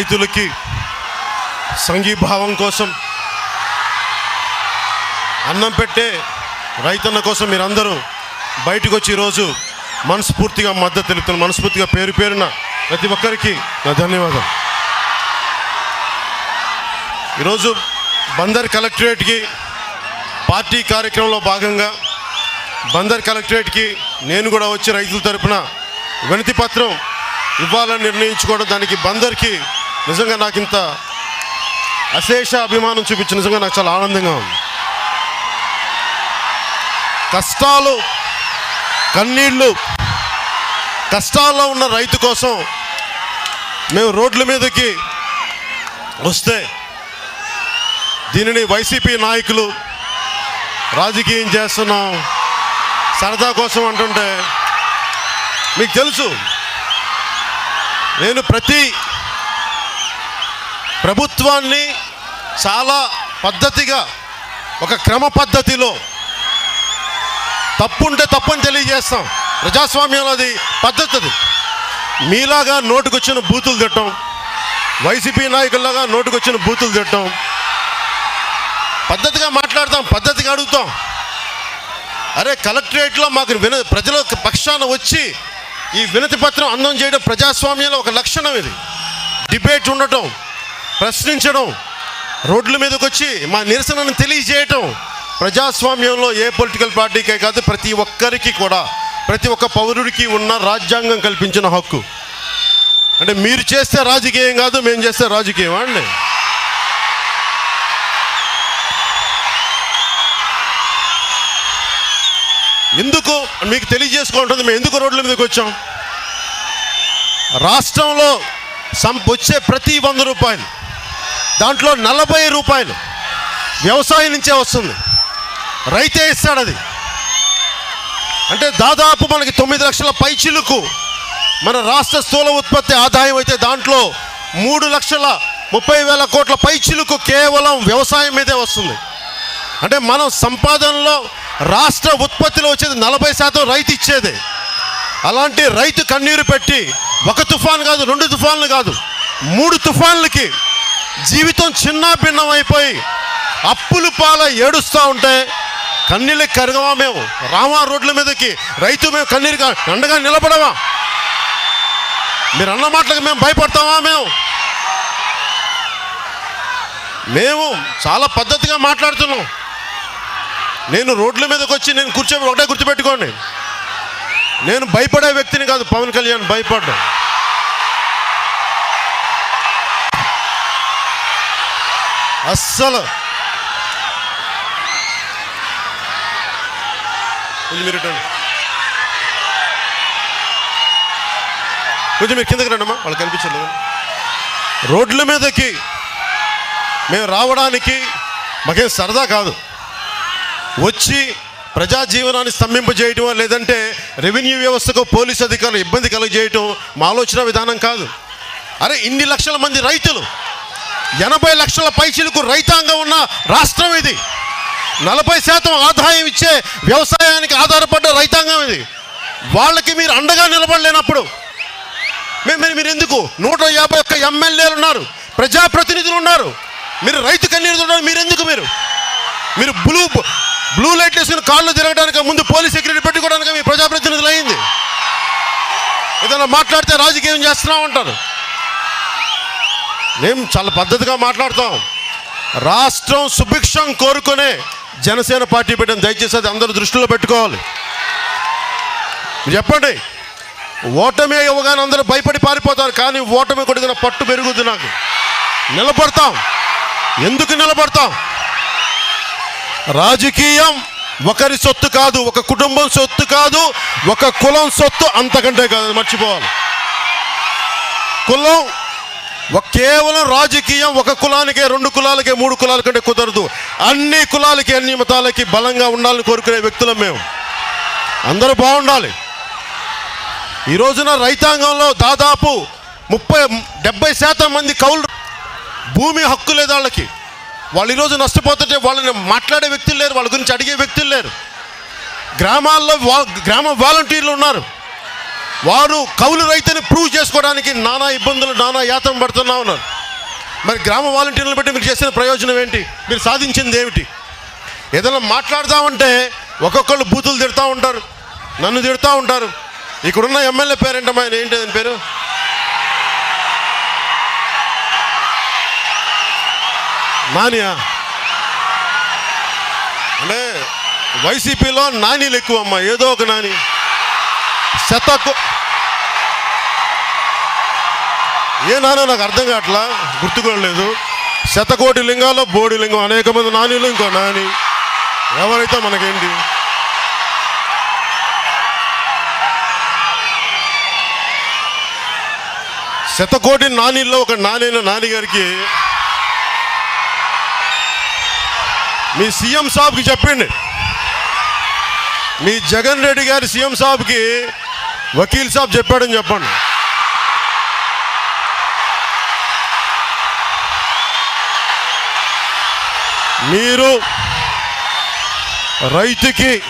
రైతులకి సంఘీభావం కోసం అన్నం పెట్టే రైతన్న కోసం మీరందరూ బయటకు వచ్చి ఈరోజు మనస్ఫూర్తిగా మద్దతు తెలుపుతున్న మనస్ఫూర్తిగా పేరు పేరున ప్రతి ఒక్కరికి నా ధన్యవాదం ఈరోజు బందర్ కలెక్టరేట్కి పార్టీ కార్యక్రమంలో భాగంగా బందర్ కలెక్టరేట్కి నేను కూడా వచ్చి రైతుల తరపున వినతి పత్రం ఇవ్వాలని నిర్ణయించుకోవడం దానికి బందర్కి నిజంగా నాకు ఇంత అశేష అభిమానం చూపించి నిజంగా నాకు చాలా ఆనందంగా ఉంది. కష్టాలు కన్నీళ్ళు కష్టాల్లో ఉన్న రైతు కోసం మేము రోడ్ల మీదకి వస్తే దీనిని వైసీపీ నాయకులు రాజకీయం చేస్తున్నాం. సరదా కోసం అంటుంటే మీకు తెలుసు నేను ప్రతి ప్రభుత్వాన్ని చాలా పద్ధతిగా ఒక క్రమ పద్ధతిలో తప్పుంటే తప్పని తెలియజేస్తాం. ప్రజాస్వామ్యంలో అది పద్ధతి అది. మీలాగా నోటుకొచ్చిన బూతులు తిట్టం వైసీపీ నాయకుల్లాగా నోటుకొచ్చిన బూతులు తిట్టం పద్ధతిగా మాట్లాడతాం పద్ధతిగా అడుగుతాం. అరే కలెక్టరేట్లో మాకు విన ప్రజల పక్షాన వచ్చి ఈ వినతి పత్రం అందం చేయడం ప్రజాస్వామ్యంలో ఒక లక్షణం ఇది. డిబేట్ ఉండటం ప్రశ్నించడం రోడ్ల మీదకి వచ్చి మా నిరసనను తెలియజేయటం ప్రజాస్వామ్యంలో ఏ పొలిటికల్ పార్టీకే కాదు ప్రతి ఒక్కరికి కూడా ప్రతి ఒక్క పౌరుడికి ఉన్న రాజ్యాంగం కల్పించిన హక్కు. అంటే మీరు చేస్తే రాజకీయం కాదు మేము చేస్తే రాజకీయం అండి? ఎందుకు? మీకు తెలియజేసుకుంటుంది మేము ఎందుకు రోడ్ల మీదకి వచ్చాం రాష్ట్రంలో సం వచ్చే ప్రతి వంద రూపాయలు దాంట్లో నలభై రూపాయలు వ్యవసాయం నుంచే వస్తుంది. రైతే ఇస్తాడు అది. అంటే దాదాపు మనకి తొమ్మిది లక్షల పైచిలుకు మన రాష్ట్ర స్థూల ఉత్పత్తి ఆదాయం అయితే దాంట్లో మూడు లక్షల ముప్పై వేల కోట్ల పైచిలుకు కేవలం వ్యవసాయం మీదే వస్తుంది. అంటే మనం సంపాదనలో రాష్ట్ర ఉత్పత్తిలో వచ్చేది నలభై శాతం రైతు ఇచ్చేదే. అలాంటి రైతు కన్నీరు పెట్టి ఒక తుఫాన్ కాదు రెండు తుఫాన్లు కాదు మూడు తుఫాన్లకి జీవితం చిన్న భిన్నమైపోయి అప్పులు పాల ఏడుస్తూ ఉంటే కన్నీళ్ళకి కరగవా మేము? రామా రోడ్ల మీదకి రైతు మేము కన్నీరుగా అండగా నిలబడవా? మీరు అన్న మాటలకు మేము భయపడతామా మేము? మేము చాలా పద్ధతిగా మాట్లాడుతున్నాం. నేను రోడ్ల మీదకి వచ్చి నేను కూర్చో ఒకటే గుర్తుపెట్టుకోండి. నేను భయపడే వ్యక్తిని కాదు పవన్ కళ్యాణ్ భయపడ్డా అస్సలు. కొంచెం మీరు కొంచెం మీరు కిందకి రండమ్మా వాళ్ళు కనిపించలేదు రోడ్ల మీదకి మేము రావడానికి మాకేం సరదా కాదు. వచ్చి ప్రజా జీవనాన్ని స్తంభింపజేయటం లేదంటే రెవెన్యూ వ్యవస్థకు పోలీస్ అధికారులు ఇబ్బంది కలుగజేయటం మా ఆలోచన విధానం కాదు. అరే ఇన్ని లక్షల మంది రైతులు ఎనభై లక్షల పైచిలకు రైతాంగం ఉన్న రాష్ట్రం ఇది. నలభై శాతం ఆదాయం ఇచ్చే వ్యవసాయానికి ఆధారపడ్డ రైతాంగం ఇది. వాళ్ళకి మీరు అండగా నిలబడలేనప్పుడు మీరు మీరు ఎందుకు? నూట యాభై ఒక్క ఎమ్మెల్యేలు ఉన్నారు ప్రజాప్రతినిధులు ఉన్నారు. మీరు రైతు కన్నీరు ఉన్నారు మీరు ఎందుకు మీరు? మీరు బ్లూ బ్లూ లైట్ వేసుకుని కాళ్ళు తిరగడానికి ముందు పోలీస్ సెక్యూరిటీ పెట్టుకోవడానికి మీ ప్రజాప్రతినిధులు అయింది. ఏదైనా మాట్లాడితే రాజకీయం చేస్తున్నాం అంటారు మేము చాలా పద్ధతిగా మాట్లాడతాం. రాష్ట్రం సుభిక్షం కోరుకునే జనసేన పార్టీ పెట్టిన దయచేసి అది అందరూ దృష్టిలో పెట్టుకోవాలి. చెప్పండి ఓటమి ఇవ్వగానే అందరూ భయపడి పారిపోతారు కానీ ఓటమి కొడుకున్న పట్టు పెరుగుద్ది నాకు. నిలబడతాం. ఎందుకు నిలబడతాం? రాజకీయం ఒకరి సొత్తు కాదు ఒక కుటుంబం సొత్తు కాదు ఒక కులం సొత్తు అంతకంటే కాదు మర్చిపోవాలి. కులం కేవలం రాజకీయం ఒక కులానికే రెండు కులాలకే మూడు కులాల కంటే కుదరదు. అన్ని కులాలకి అన్ని మతాలకి బలంగా ఉండాలని కోరుకునే వ్యక్తులం మేము. అందరూ బాగుండాలి. ఈ రోజున రైతాంగంలో దాదాపు ముప్పై డెబ్బై శాతం మంది కౌలు భూమి హక్కు లేదు వాళ్ళకి. వాళ్ళు ఈరోజు నష్టపోతుంటే వాళ్ళని మాట్లాడే వ్యక్తులు లేరు వాళ్ళ గురించి అడిగే వ్యక్తులు లేరు. గ్రామాల్లో వా గ్రామ వాలంటీర్లు ఉన్నారు. వారు కౌలు రైతుని ప్రూవ్ చేసుకోవడానికి నానా ఇబ్బందులు నానా యాత్ర పడుతున్నా ఉన్నారు మరి గ్రామ వాలంటీర్లను బట్టి మీరు చేసిన ప్రయోజనం ఏంటి? మీరు సాధించింది ఏమిటి? ఏదైనా మాట్లాడుతామంటే ఒక్కొక్కళ్ళు బూతులు తిడతా ఉంటారు నన్ను తిడతా ఉంటారు. ఇక్కడున్న ఎమ్మెల్యే పేరేంటమ్మా? ఆయన ఏంటి అని పేరు? నానియా? అంటే వైసీపీలో నానీలు ఎక్కువ అమ్మా ఏదో ఒక నాని. శతకు ఏ నానో నాకు అర్థం కావట్లా? గుర్తుకోలేదు శతకోటి లింగాల్లో బోడి లింగం అనేక మంది నానీలు ఇంకో నాని. ఎవరైతే మనకేంటి? శతకోటి నానీల్లో ఒక నానైన నానిగారికి మీ సీఎం సాబ్కి చెప్పండి. మీ జగన్ రెడ్డి గారి సీఎం సాబ్కి వకీల్ సాబ్ చెప్పాడని చెప్పండి. మీరు రైతుకి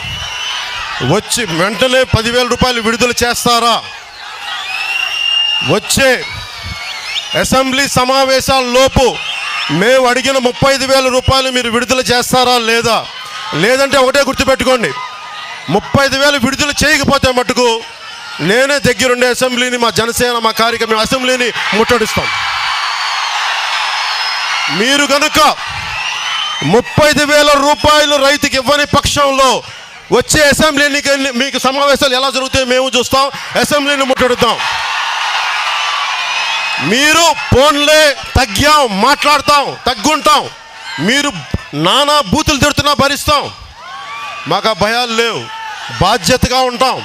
వచ్చి వెంటనే పదివేల రూపాయలు విడుదల చేస్తారా? వచ్చే అసెంబ్లీ సమావేశాలలోపు మేము అడిగిన ముప్పై ఐదు వేల రూపాయలు మీరు విడుదల చేస్తారా లేదా? లేదంటే ఒకటే గుర్తుపెట్టుకోండి. ముప్పై ఐదు వేలు విడుదల చేయకపోతే మటుకు నేనే దగ్గరుండే అసెంబ్లీని మా జనసేన మా కార్యక్రమం అసెంబ్లీని ముట్టడిస్తాం. మీరు కనుక ముప్పై ఐదు వేల రూపాయలు రైతుకి ఇవ్వని పక్షంలో వచ్చే అసెంబ్లీ మీకు సమావేశాలు ఎలా జరుగుతాయో మేము చూస్తాం అసెంబ్లీని ముట్టడుద్దాం. మీరు ఫోన్లే తగ్గాం మాట్లాడతాం తగ్గుంటాం. మీరు నానా బూతులు తిడుతున్నా భరిస్తాం. మాకు భయాలు లేవు. బాధ్యతగా ఉంటాం.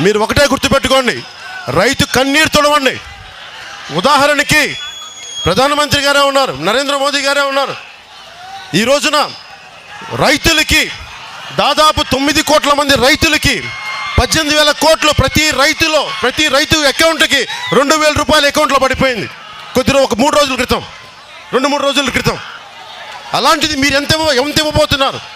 మీరు ఒకటే గుర్తుపెట్టుకోండి. రైతు కన్నీరు తొడవండి. ఉదాహరణకి ప్రధానమంత్రి గారే ఉన్నారు నరేంద్ర మోదీ గారే ఉన్నారు. ఈ రోజున రైతులకి దాదాపు తొమ్మిది కోట్ల మంది రైతులకి పద్దెనిమిది వేల కోట్లు ప్రతి రైతులో ప్రతి రైతు అకౌంట్కి రెండు వేల రూపాయల అకౌంట్లో పడిపోయింది. కొద్దిగా ఒక మూడు రోజుల క్రితం రెండు మూడు రోజుల క్రితం. అలాంటిది మీరు ఎంత ఎంత ఇవ్వబోతున్నారు?